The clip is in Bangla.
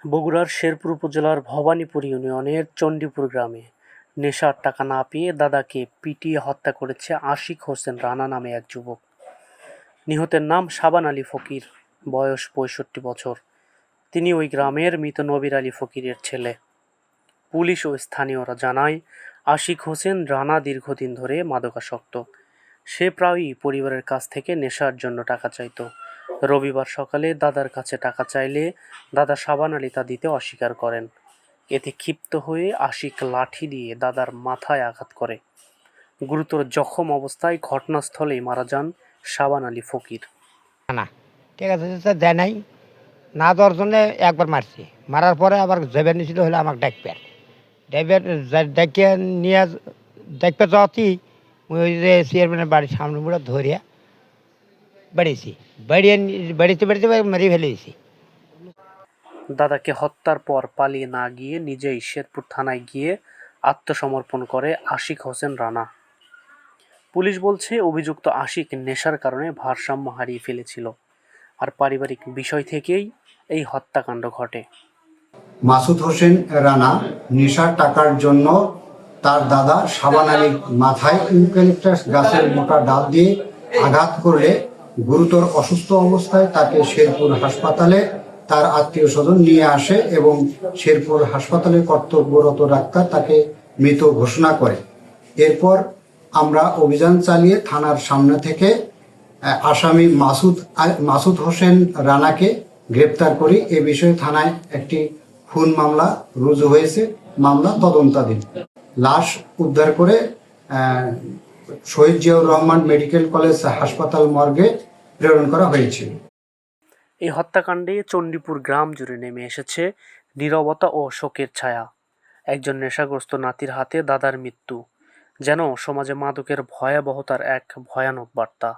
বগুড়ার শেরপুর উপজেলার ভবানীপুর ইউনিয়নের চণ্ডীপুর গ্রামে নেশার টাকা না পেয়ে দাদাকে পিটিয়ে হত্যা করেছে আশিক হোসেন রানা নামে এক যুবক। নিহতের নাম সাবান আলী ফকির, বয়স পঁয়ষট্টি বছর। তিনি ওই গ্রামের মৃত নবির আলী ফকিরের ছেলে। পুলিশ ও স্থানীয়রা জানায়, আশিক হোসেন রানা দীর্ঘদিন ধরে মাদকাসক্ত। সে প্রায়ই পরিবারের কাছ থেকে নেশার জন্য টাকা চাইতো। রবিবার সকালে দাদার কাছে টাকা চাইলে দাদা সাবান আলী তা দিতে অস্বীকার করেন। এতে ক্ষিপ্ত হয়ে আশিক লাঠি দিয়ে দাদার মাথায় আঘাত করে। গুরুতর জখম অবস্থায় ঘটনাস্থলেই মারা যান সাবান আলী ফকির। না, ঠিক আছে তো দেয় নাই। না দেওয়ার জন্য একবার মারছি। মারার পরে আবার জেবে নিয়েছিল হলে আমাকে ডাকবে। ডাকবে ডাকিয়ে নিয়ে ডাকবে যাওয়াতেই ওই যে চেয়ারম্যানের বাড়ির সামনে মুড়ে ধরিয়া বেড়েছি বেড়িয়ে নি- বেড়িতে বেড়িতে মেরে ফেলেছি দাদাকে হত্যার পর পালিয়ে না গিয়ে নিজেই শেরপুর থানায় গিয়ে আত্মসমর্পণ করে আশিক হোসেন রানা। পুলিশ বলছে অভিযুক্ত আশিক নেশার কারণে ভারসাম্য হারিয়ে ফেলেছিল। আর পারিবারিক বিষয় থেকেই এই হত্যাকাণ্ড ঘটে। মাসুদ হোসেন রানা নেশার টাকার জন্য তার দাদা সাবান আলীর মাথায় ইউক্যালিপটাস গাছের মোটা ডাল দিয়ে আঘাত করলে গুরুতর অসুস্থ অবস্থায় তাকে শেরপুর হাসপাতালে তার আত্মীয় স্বজন নিয়ে আসে এবং শেরপুর হাসপাতালে কর্তব্যরত ডাক্তার তাকে মৃত ঘোষণা করে। এরপর আমরা অভিযান চালিয়ে থানার সামনে থেকে আসামি মাসুদ মাসুদ হোসেন রানাকে গ্রেপ্তার করি। এ বিষয়ে থানায় একটি খুন মামলা রুজু হয়েছে। মামলা তদন্তাধীন। লাশ উদ্ধার করে শহীদ জিয়াউর রহমান মেডিকেল কলেজ হাসপাতাল মর্গে প্রেরণ করা হয়েছিল এই হত্যাকাণ্ডে চণ্ডীপুর গ্রাম জুড়ে নেমে এসেছে নিরবতা ও শোকের ছায়া। একজন নেশাগ্রস্ত নাতির হাতে দাদার মৃত্যু, যেন সমাজে মাদকের ভয়াবহতার এক ভয়ানক বার্তা।